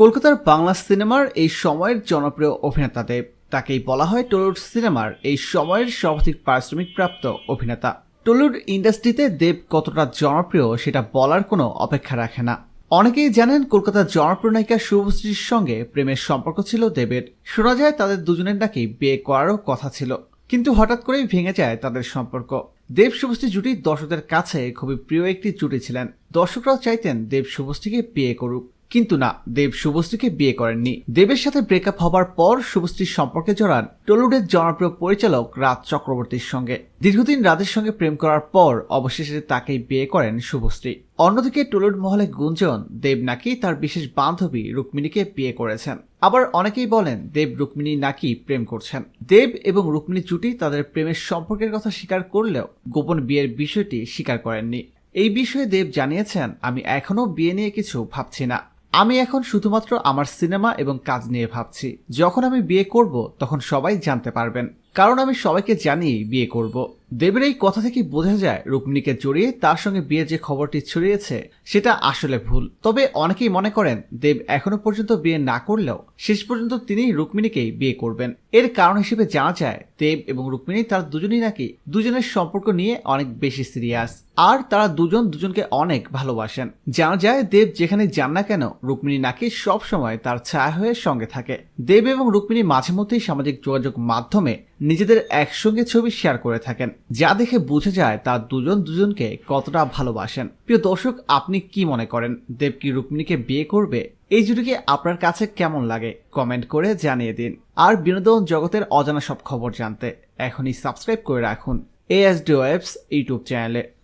কলকাতার বাংলা সিনেমার এই সময়ের জনপ্রিয় অভিনেতা দেব তাকেই বলা হয় টলিউড সিনেমার এই সময়ের সর্বাধিক পারিশ্রমিক প্রাপ্ত অভিনেতা। টলিউড ইন্ডাস্ট্রিতে দেব কতটা জনপ্রিয় সেটা বলার কোনো অপেক্ষা রাখে না। অনেকেই জানেন কলকাতার জনপ্রিয় নায়িকা শুভশ্রীর সঙ্গে প্রেমের সম্পর্ক ছিল দেবের। শোনা যায় তাদের দুজনের নাকি বিয়ে করারও কথা ছিল। কিন্তু হঠাৎ করেই ভেঙে যায় তাদের সম্পর্ক। দেব শুভশ্রী জুটি দর্শকদের কাছে খুবই প্রিয় একটি জুটি ছিলেন। দর্শকরাও চাইতেন দেব শুভশ্রীকে বিয়ে করুক। কিন্তু না, দেব শুভশ্রীকে বিয়ে করেননি। দেবের সাথে ব্রেকআপ হবার পর শুভশ্রীর সম্পর্কে জড়ান টলিউডের জনপ্রিয় পরিচালক রাজ চক্রবর্তীর সঙ্গে। দীর্ঘদিন রাজের সঙ্গে প্রেম করার পর অবশেষে তাকেই বিয়ে করেন শুভশ্রী। অন্যদিকে টলিউড মহলে গুঞ্জন, দেব নাকি তার বিশেষ বান্ধবী রুক্মিণীকে বিয়ে করেছেন। আবার অনেকেই বলেন, দেব রুক্মিণী নাকি প্রেম করছেন। দেব এবং রুক্মিণী জুটি তাদের প্রেমের সম্পর্কের কথা স্বীকার করলেও গোপন বিয়ের বিষয়টি স্বীকার করেননি। এই বিষয়ে দেব জানিয়েছেন, আমি এখনও বিয়ে নিয়ে কিছু ভাবছি না। আমি এখন শুধুমাত্র আমার সিনেমা এবং কাজ নিয়ে ভাবছি। যখন আমি বিয়ে করব, তখন সবাই জানতে পারবেন। কারণ আমি সবাইকে জানিয়ে বিয়ে করব। দেবের এই কথা থেকে বোঝা যায় রুক্মিণীকে জড়িয়ে তার সঙ্গে বিয়ের যে খবরটি ছড়িয়েছে, সেটা আসলে ভুল। তবে অনেকেই মনে করেন, দেব এখনও পর্যন্ত বিয়ে না করলেও শেষ পর্যন্ত তিনি রুক্মিণীকেই বিয়ে করবেন। এর কারণ হিসেবে জানা যায়, দেব এবং রুক্মিণী তার দুজনই নাকি দুজনের সম্পর্ক নিয়ে অনেক বেশি সিরিয়াস। আর তারা দুজন দুজনকে অনেক ভালোবাসেন। জানা যায়, দেব যেখানে যান না কেন, রুক্মিণী নাকি সব সময় তার ছায়া হয়ে সঙ্গে থাকে। দেব এবং রুক্মিণী মাঝে মধ্যেই সামাজিক যোগাযোগ মাধ্যমে নিজেদের একসঙ্গে ছবি শেয়ার করে থাকেন। যা দেখে বোঝা যায় তার দুজন দুজনকে কতটা ভালোবাসেন। প্রিয় দর্শক, আপনি কি মনে করেন? দেব কি রুক্মিণীকে বিয়ে করবে? এই জুটিকে আপনার কাছে কেমন লাগে? কমেন্ট করে জানিয়ে দিন। আর বিনোদন জগতের অজানা সব খবর জানতে এখনই সাবস্ক্রাইব করে রাখুন। এএসডি ওয়েবস ইউটিউব চ্যানেলে।